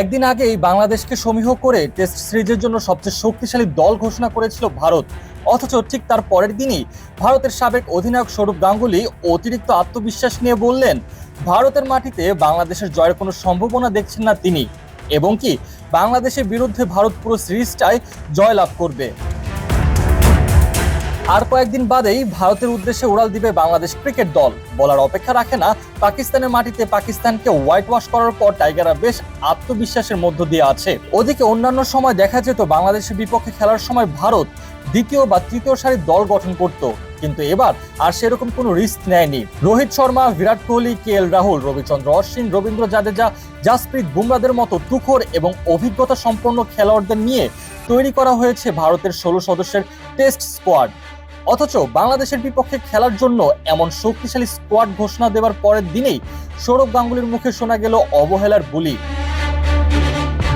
একদিন আগেই বাংলাদেশকে সমীহ করে টেস্ট সিরিজের জন্য সবচেয়ে শক্তিশালী দল ঘোষণা করেছিল ভারত। অথচ ঠিক তার পরের দিনই ভারতের সাবেক অধিনায়ক সৌরভ গাঙ্গুলি অতিরিক্ত আত্মবিশ্বাস নিয়ে বললেন, ভারতের মাটিতে বাংলাদেশের জয়ের কোনো সম্ভাবনা দেখছেন না তিনি। এবং কি, বাংলাদেশের বিরুদ্ধে ভারত পুরো সিরিজটাই জয় লাভ করবে। আর কয়েকদিন বাদেই ভারতের উদ্দেশ্যে উড়াল দিবে বাংলাদেশ ক্রিকেট দল। বলার অপেক্ষা রাখে না পাকিস্তানের মাটিতে পাকিস্তানকে হোয়াইট ওয়াশ করার পর টাইগাররা বেশ আত্মবিশ্বাসের মধ্য দিয়ে আছে। ওদিকে অন্যান্য সময় দেখা যেত বাংলাদেশের বিপক্ষে খেলার সময় ভারত দ্বিতীয় বা তৃতীয় সারির দল গঠন করত। কিন্তু এবার আর সেরকম কোনো রিস্ক নেয়নি। রোহিত শর্মা, বিরাট কোহলি, কে এল রাহুল, রবিচন্দ্র অশ্বিন, রবীন্দ্র জাদেজা, জাসপ্রীত বুমরাদের মতো তুখর এবং অভিজ্ঞতা সম্পন্ন খেলোয়াড়দের নিয়ে তৈরি করা হয়েছে ভারতের ষোলো সদস্যের টেস্ট স্কোয়াড অথচ বাংলাদেশের বিপক্ষে খেলার জন্য এমন শক্তিশালী স্কোয়াড ঘোষণা দেওয়ার পরের দিনেই সৌরভ গাঙ্গুলির মুখে শোনা গেল অবহেলার বুলি।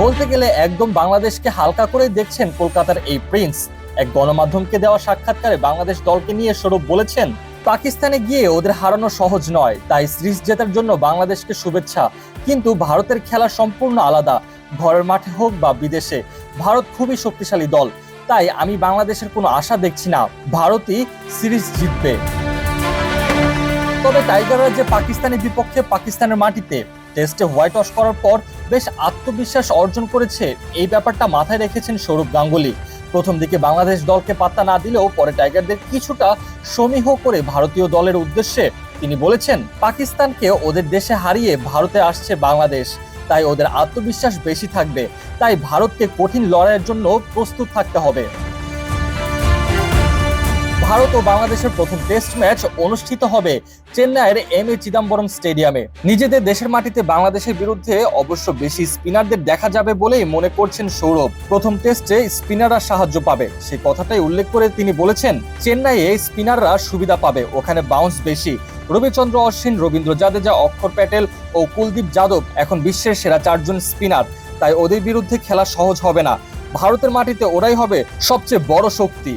বলতে গেলে একদম বাংলাদেশকে হালকা করে দেখছেন কলকাতার এই প্রিন্স। এক গণমাধ্যমকে দেওয়া সাক্ষাৎকারে বাংলাদেশ দলকে নিয়ে সৌরভ বলেছেন, পাকিস্তানে গিয়ে ওদের হারানো সহজ নয়, তাই সিরিজ জেতার জন্য বাংলাদেশকে শুভেচ্ছা। কিন্তু ভারতের খেলা সম্পূর্ণ আলাদা, ঘরের মাঠে হোক বা বিদেশে। ভারত খুবই শক্তিশালী দল তাই আমি বাংলাদেশের কোনো আশা দেখছি না, ভারতই সিরিজ জিতবে। তবে টাইগাররা যে পাকিস্তানের বিপক্ষে পাকিস্তানের মাটিতে টেস্টে হোয়াইট ওয়াশ করার পর বেশ আত্মবিশ্বাস অর্জন করেছে, এই ব্যাপারটা মাথায় রেখেছেন সৌরভ গাঙ্গুলি। প্রথম দিকে বাংলাদেশ দলকে পাত্তা না দিলেও পরে টাইগারদের কিছুটা সমীহ করে ভারতীয় দলের উদ্দেশ্যে তিনি বলেছেন, পাকিস্তানকে ওদের দেশে হারিয়ে ভারতে আসছে বাংলাদেশ। তাই ওদের আত্মবিশ্বাস বেশি থাকবে। তাই ভারতকে কঠিন লড়াইয়ের জন্য প্রস্তুত থাকতে হবে। ভারত ও বাংলাদেশের প্রথম টেস্ট ম্যাচ অনুষ্ঠিত হবে চেন্নাইয়ের এম এ চিদাম্বরম স্টেডিয়ামে। নিজেদের দেশের মাটিতে বাংলাদেশের বিরুদ্ধে অবশ্য বেশি স্পিনারদের দেখা যাবে বলেই মনে করছেন সৌরভ। প্রথম টেস্টে স্পিনাররা সাহায্য পাবে। সেই কথাটাই উল্লেখ করে তিনি বলেছেন, চেন্নাইয়ে স্পিনাররা সুবিধা পাবে, ওখানে বাউন্স বেশি। রবিচন্দ্র অশ্বিন, রবীন্দ্র জাদেজা, অক্ষর প্যাটেল ও কুলদীপ যাদব এখন বিশ্বের সেরা চারজন স্পিনার। তাই ওদের বিরুদ্ধে খেলা সহজ হবে না। ভারতের মাটিতে ওরাই হবে সবচেয়ে বড় শক্তি।